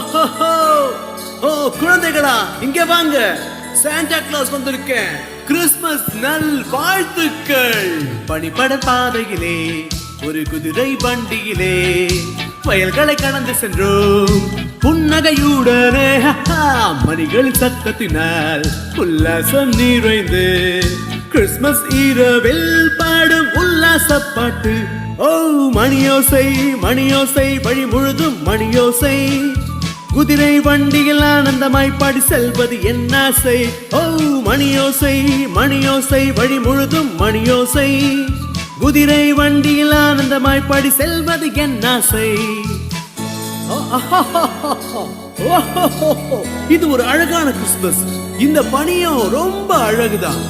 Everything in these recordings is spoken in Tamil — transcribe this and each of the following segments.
ஓ குழந்தைகளா இங்க வாங்க. சாண்டா கிளாஸ் வந்திருக்கேன். கிறிஸ்மஸ் நல் வாழ்த்துக்கள். பனிப்பட பாதையிலே ஒரு குதிரை வண்டியிலே வயல்களை கடந்து சென்றோம். புன்னகையுடனே ஹஹா, மணிகளின் சத்தத்தினால் உல்லாசம் நிறைந்து. கிறிஸ்மஸ் இரவில் பாடும் உல்லாச பாட்டு ஓ மணியோசை மணியோசை வழி முழுதும் மணியோசை. குதிரை வண்டியில் ஆனந்தமாய் பாடி செல்வது என் ஆசை. ஓ மணியோசை மணியோசை வழி முழுதும் மணியோசை. குதிரை வண்டியில் ஆனந்தமாய் பாடி செல்வது என் ஆசை. இது ஒரு அழகான கிறிஸ்துமஸ். இந்த பணியும் ரொம்ப அழகுதான்.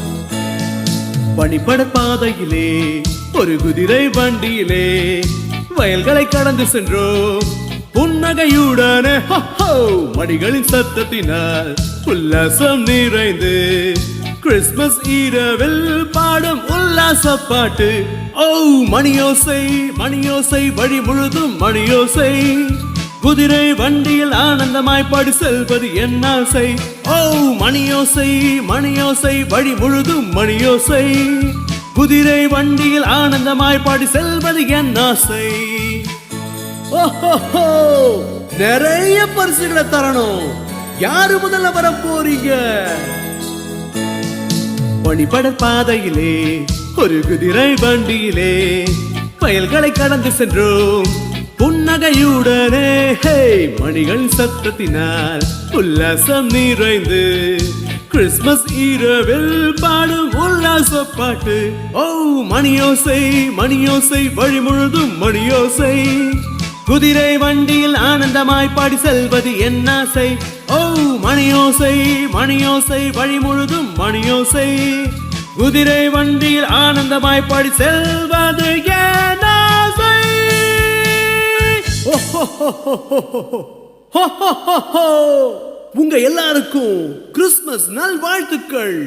பனிப்பட பாதையிலே ஒரு குதிரை வண்டியிலே வயல்களை கடந்து சென்றோம். புன்னகையுடனே மடிகளின் மணிகளின் சத்தத்தினால் உல்லாசம் நிறைந்து. கிறிஸ்மஸ் இரவில் பாடும் உல்லாச பாட்டு ஓ மணியோசை மணியோசை வழி முழுதும் மணியோசை. குதிரை வண்டியில் ஆனந்தமாய் பாடி செல்வது என் ஆசை ஓ மணியோசை மணியோசை வழி முழுதும் மணியோசை. குதிரை வண்டியில் ஆனந்தமாய் பாடி செல்வது என் ஆசை. நிறைய பரிசுகளை தரணும். யாரு முதல்ல வர போறீங்க? பனிப்பட பாதையிலே ஒரு குதிரை வண்டியிலே வயல்களை கடந்து சென்றோம். புன்னகையுடனே மணிகள் சத்தத்தினால் உல்லாசம் நிறைந்து கிறிஸ்மஸ் இரவில் பாடும் உல்லாச பாட்டு ஓ மணியோசை மணியோசை வழி முழுதும் மணியோசை. குதிரை வண்டியில் ஆனந்தமாய் பாடி செல்வது என் ஆசை ஓ மணியோசை மணியோசை வழி முழுதும் மணியோசை குதிரை வண்டியில் ஆனந்தமாய் பாடி செல்வது என் ஆசை உங்க எல்லாருக்கும் கிறிஸ்மஸ் நல் வாழ்த்துக்கள்